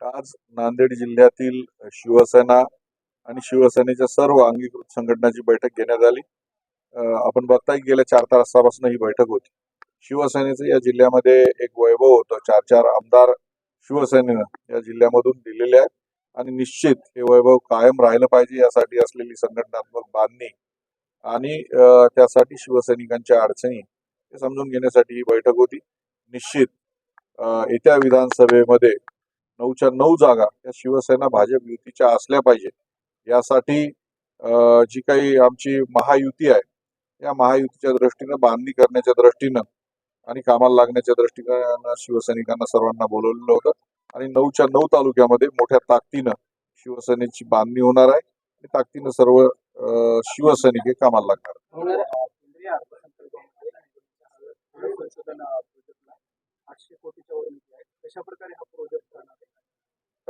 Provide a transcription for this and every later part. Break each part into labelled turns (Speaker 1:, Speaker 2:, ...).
Speaker 1: आज नांदेड जिल्ह्यातील शिवसेना आणि शिवसेनेच्या सर्व अंगीकृत संघटनाची बैठक घेण्यात आली. आपण बघताय की गेल्या चार तासापासून ही बैठक होती. शिवसेनेचं या जिल्ह्यामध्ये एक वैभव होतं. चार चार आमदार शिवसेनेनं या जिल्ह्यामधून दिलेले आहेत. आणि निश्चित हे वैभव कायम राहिलं पाहिजे यासाठी असलेली संघटनात्मक बांधणी आणि त्यासाठी शिवसैनिकांच्या अडचणी हे समजून घेण्यासाठी ही बैठक होती. निश्चित येत्या विधानसभेमध्ये नऊच्या नऊ जागा या शिवसेना भाजप युतीच्या असल्या पाहिजे. यासाठी जी काही आमची महायुती आहे या महायुतीच्या दृष्टीनं बांधणी करण्याच्या दृष्टीनं आणि कामाला लागण्याच्या दृष्टीनं शिवसैनिकांना सर्वांना बोलवलेलं होतं. आणि नऊच्या नऊ तालुक्यामध्ये मोठ्या ताकदीनं शिवसेनेची बांधणी होणार आहे आणि ताकदीनं सर्व शिवसैनिक हे कामाला लागणार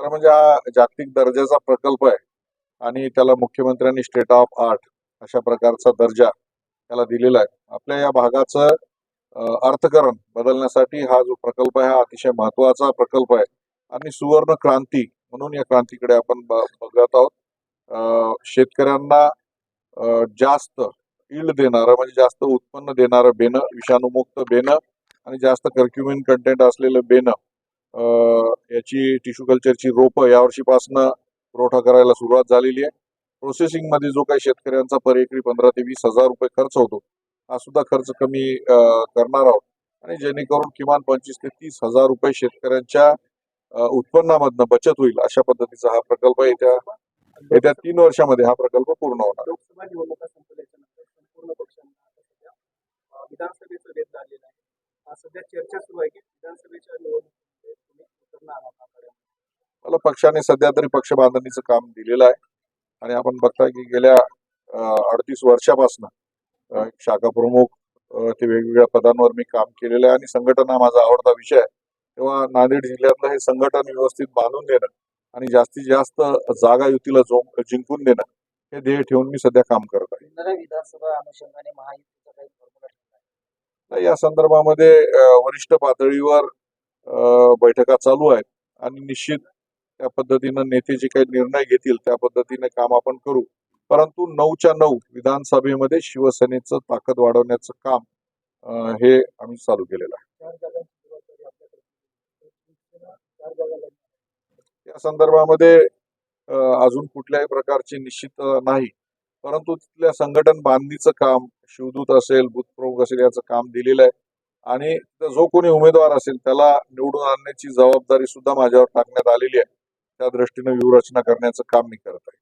Speaker 1: तर म्हणजे हा जागतिक दर्जाचा प्रकल्प आहे. आणि त्याला मुख्यमंत्र्यांनी स्टेट ऑफ आर्ट अशा प्रकारचा दर्जा त्याला दिलेला आहे. आपल्या या भागाचं अर्थकरण बदलण्यासाठी हा जो प्रकल्प आहे हा अतिशय महत्त्वाचा प्रकल्प आहे. आणि सुवर्ण क्रांती म्हणून या क्रांतीकडे आपण बघत आहोत. शेतकऱ्यांना जास्त इल्ड देणारं म्हणजे जास्त उत्पन्न देणारं बेनं विषाणूमुक्त बेनं आणि जास्त कर्क्युमिन कंटेंट असलेलं बेनं याची टिश्यू कल्चरची रोपं यावर्षीपासनं पुरवठा करायला सुरुवात झालेली आहे. प्रोसेसिंगमध्ये जो काही शेतकऱ्यांचा पर एकरी पंधरा ते वीस हजार रुपये खर्च होतो हा सुद्धा खर्च कमी करणार आहोत. आणि जेणेकरून किमान पंचवीस ते तीस हजार रुपये शेतकऱ्यांच्या उत्पन्नामधनं बचत होईल अशा पद्धतीचा हा प्रकल्प येत्या येत्या तीन वर्षामध्ये हा प्रकल्प पूर्ण होणार.
Speaker 2: विधानसभेचं झालेलं आहे. सध्या चर्चा सुरू आहे की विधानसभेच्या निवडणुकीमध्ये
Speaker 1: मला पक्षाने सध्या तरी पक्ष बांधणीचं काम दिलेलं आहे. आणि आपण बघताय की गेल्या अडतीस वर्षापासून शाखा प्रमुख ते वेगवेगळ्या पदांवर मी काम केलेलं आहे आणि संघटन हा माझा आवडता विषय आहे. तेव्हा नांदेड जिल्ह्यातलं हे संघटन व्यवस्थित बांधून देणं आणि जास्तीत जास्त जागा युतीला जो जिंकून देणं हे ध्येय ठेवून मी सध्या काम करत आहे.
Speaker 2: विधानसभा अनुषंगाने
Speaker 1: या संदर्भामध्ये वरिष्ठ पातळीवर बैठका चालू आहेत. आणि निश्चित त्या पद्धतीनं नेते जे काही निर्णय घेतील त्या पद्धतीने काम आपण करू. परंतु नऊच्या नऊ विधानसभेमध्ये शिवसेनेचं ताकद वाढवण्याचं काम हे आम्ही चालू केलेलं आहे.
Speaker 2: चार जागांची जबाबदारी आपल्याकडे शिवसेना चार जागा लढणार.
Speaker 1: या संदर्भामध्ये अजून कुठल्याही प्रकारची निश्चित नाही. परंतु तिथल्या संघटन बांधणीचं काम शिवदूत असेल बुथ प्रमुख असेल याचं काम दिलेलं आहे. आणि जो कोणी उमेदवार असेल त्याला निवडून आणण्याची जबाबदारी सुद्धा माझ्यावर टाकण्यात आलेली आहे. त्या दृष्टीने व्यूहरचना करण्याचं काम मी करत आहे.